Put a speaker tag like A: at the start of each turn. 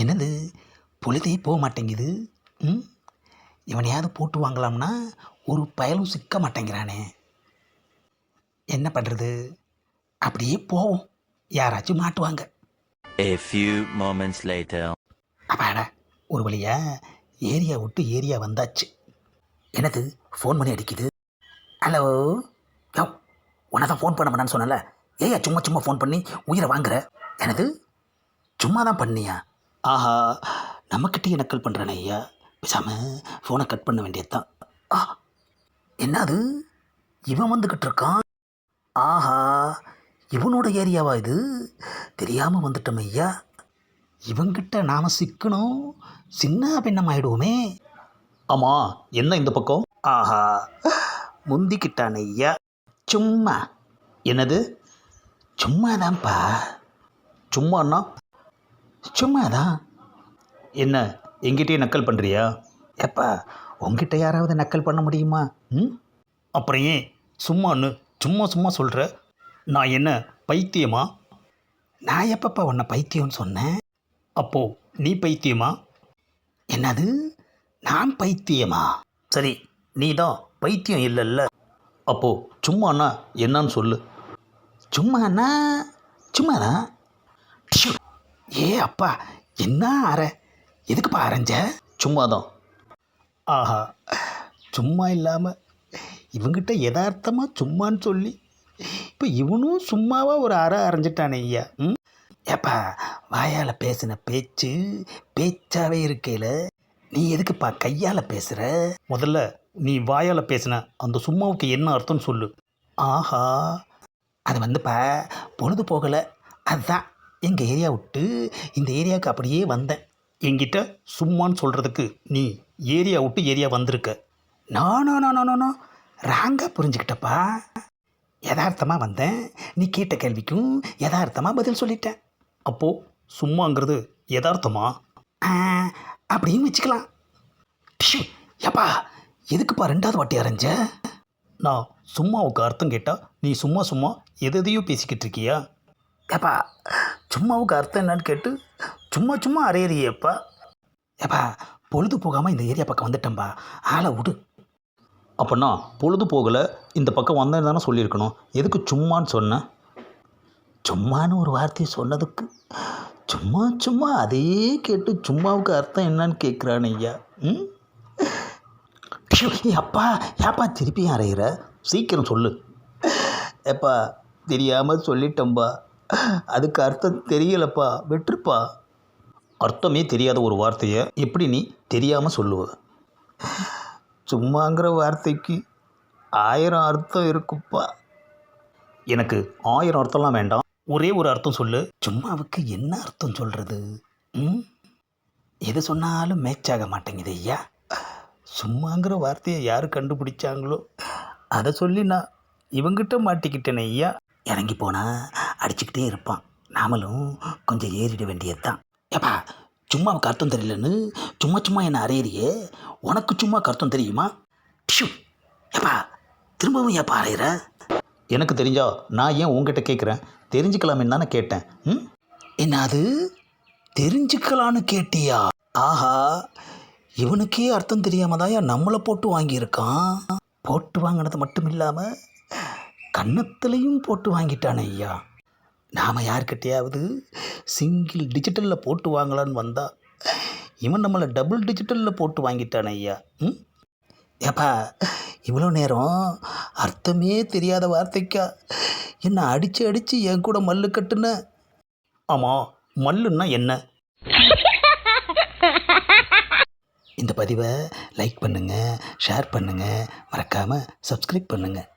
A: என்னது? பொழுதே போக மாட்டேங்குது. ம்? இவனையாவது போட்டு வாங்கலாம்னா ஒரு பயலும் சிக்க மாட்டேங்கிறானே. என்ன பண்ணுறது அப்படியே போவோம். யாராச்சும் மாட்டுவாங்க.
B: A few moments later.
A: அப்பாடா ஒரு வழியா ஏரியா விட்டு ஏரியா வந்தாச்சு. என்னது? ஃபோன் பண்ணி அடிக்குது. ஹலோ யோ உன்னை தான் ஃபோன் பண்ண வேணான்னு சொன்னல ஏயா சும்மா சும்மா ஃபோன் பண்ணி உயிரை வாங்குற? என்னது? சும்மா தான் பண்ணியா? ஆஹா நம்மக்கிட்டே நக்கல் பண்ணுறானே ஐயா? பேசாம ஃபோனை கட் பண்ண வேண்டியதுதான். ஆ என்னது? இவன் வந்துக்கிட்டு இருக்கான்? ஆஹா இவனோட ஏரியாவா இது? தெரியாமல் வந்துட்டோம் ஐயா. இவங்கிட்ட நாம் சிக்கணும். சின்ன பின்னம் ஆயிடுவோமே ஆமாம் என்ன இந்த பக்கம்? ஆஹா முந்திக்கிட்டான் ஐயா. சும்மா. என்னது? சும்மாதான்ப்பா. சும்மாண்ணா சும்மாதான். என்ன எங்கிட்டயே நக்கல் பண்ணுறியா எப்பா உங்ககிட்ட யாராவது நக்கல் பண்ண முடியுமா? ம்? அப்புறம் ஏன் சும்மான்னு சும்மா சும்மா சொல்கிற நான் என்ன பைத்தியமா? நான் எப்பப்பா உன்னை பைத்தியம்னு சொன்னேன்? அப்போ நீ பைத்தியமா? என்னது நான் பைத்தியமா? சரி நீ தான் பைத்தியம் இல்லைல்ல. அப்போ சும்மாண்ணா என்னன்னு சொல்லு. சும்மாண்ணா சும்மாதான். ஏ அப்பா என்ன அற? எதுக்குப்பா அரைஞ்ச? சும்மாதான். ஆஹா சும்மா இல்லாமல் இவங்கிட்ட யதார்த்தமாக சும்மான்னு சொல்லி இப்போ இவனும் சும்மாவா ஒரு அறை அரைஞ்சிட்டானே ஐயா ம்? ஏப்பா வாயால் பேசின பேச்சு பேச்சாவே இருக்கையில் நீ எதுக்குப்பா கையால் பேசுகிற முதல்ல நீ வாயால் பேசின அந்த சும்மாவுக்கு என்ன அர்த்தம்னு சொல்லு. ஆஹா அது வந்துப்பா பொழுது போகலை அதுதான் எங்கள் ஏரியா விட்டு இந்த ஏரியாவுக்கு அப்படியே வந்தேன். என்கிட்ட சும்மான்னு சொல்கிறதுக்கு நீ ஏரியா விட்டு ஏரியா வந்திருக்க. நானா நானோ நானோ ராங்காக புரிஞ்சுக்கிட்டப்பா. யதார்த்தமாக வந்தேன். நீ கேட்ட கேள்விக்கும் யதார்த்தமாக பதில் சொல்லிட்டேன். அப்போது சும்மாங்கிறது யதார்த்தமா? அப்படியும் வச்சுக்கலாம். ப்ஷு, ஏப்பா எதுக்குப்பா ரெண்டாவது வாட்டி அரைஞ்ச? நான் சும்மாவுக்கு அர்த்தம் கேட்டால் நீ சும்மா சும்மா எதையோ பேசிக்கிட்டு இருக்கியா? ஏப்பா சும்மாவுக்கு அர்த்தம் என்னன்னு கேட்டு சும்மா சும்மா அறையறியப்பா ஏப்பா. பொழுது போகாமல் இந்த ஏரியா பக்கம் வந்துட்டேன்பா. ஆளை விடு. அப்படின்னா பொழுது போகலை இந்த பக்கம் வந்தேன்னு தானே சொல்லியிருக்கணும். எதுக்கு சும்மான்னு சொன்னேன் சும்மான்னு ஒரு வார்த்தையை சொன்னதுக்கு சும்மா சும்மா அதையே கேட்டு சும்மாவுக்கு அர்த்தம் என்னன்னு கேட்குறான் ஐயா. ம்? அப்பா ஏப்பா திருப்பி அறையிற? சீக்கிரம் சொல்லு. ஏப்பா தெரியாமல் சொல்லிட்டேன்பா. அதுக்கு அர்த்தம் தெரியலப்பா. விட்டுருப்பா. அர்த்தமே தெரியாத ஒரு வார்த்தையை எப்படி நீ தெரியாமல் சொல்லுவ? சும்மாங்கிற வார்த்தைக்கு ஆயிரம் அர்த்தம் இருக்குப்பா. எனக்கு ஆயிரம் அர்த்தம்லாம் வேண்டாம். ஒரே ஒரு அர்த்தம் சொல்லு. சும்மாவுக்கு என்ன அர்த்தம் சொல்கிறது ம்? எது சொன்னாலும் மேட்ச் ஆக மாட்டேங்குது ஐயா. சும்மாங்கிற வார்த்தையை யார் கண்டுபிடிச்சாங்களோ? அதை சொல்லி நான் இவங்கிட்ட மாட்டிக்கிட்டேனே ஐயா. இறங்கி போனா அடிச்சுக்கிட்டே இருப்பான். நாமளும் கொஞ்சம் ஏறிட வேண்டியது தான் ஏப்பா சும்மாவுக்கு அர்த்தம் தெரியலன்னு சும்மா சும்மா என்ன அறையிறியே. உனக்கு சும்மா அர்த்தம் தெரியுமா? ஷூ ஏப்பா திரும்பவும் ஏப்பா அறையிற? எனக்கு தெரிஞ்சா நான் ஏன் உங்ககிட்ட கேட்குறேன் தெரிஞ்சுக்கலாமேன்னு தானே கேட்டேன். ம்? என்ன அது தெரிஞ்சுக்கலான்னு கேட்டியா? ஆஹா இவனுக்கே அர்த்தம் தெரியாம தான் நம்மளை போட்டு வாங்கியிருக்கான்? போட்டு வாங்கினது மட்டும் இல்லாமல் கன்னத்துலேயும் போட்டு வாங்கிட்டானே ஐயா. நாம் யார்கிட்டையாவது சிங்கிள் டிஜிட்டலில் போட்டு வாங்கலான்னு வந்தால் இவன் நம்மளை டபுள் டிஜிட்டலில் போட்டு வாங்கிட்டான் ஐயா ம்? ஏப்பா இவ்வளோ நேரம் அர்த்தமே தெரியாத வார்த்தைக்கா என்னை அடித்து அடித்து என் கூட மல்லு கட்டுன? ஆமாம் மல்லுன்னா என்ன? இந்த பதிவை லைக் பண்ணுங்கள் ஷேர் பண்ணுங்கள் மறக்காமல் சப்ஸ்கிரைப் பண்ணுங்கள்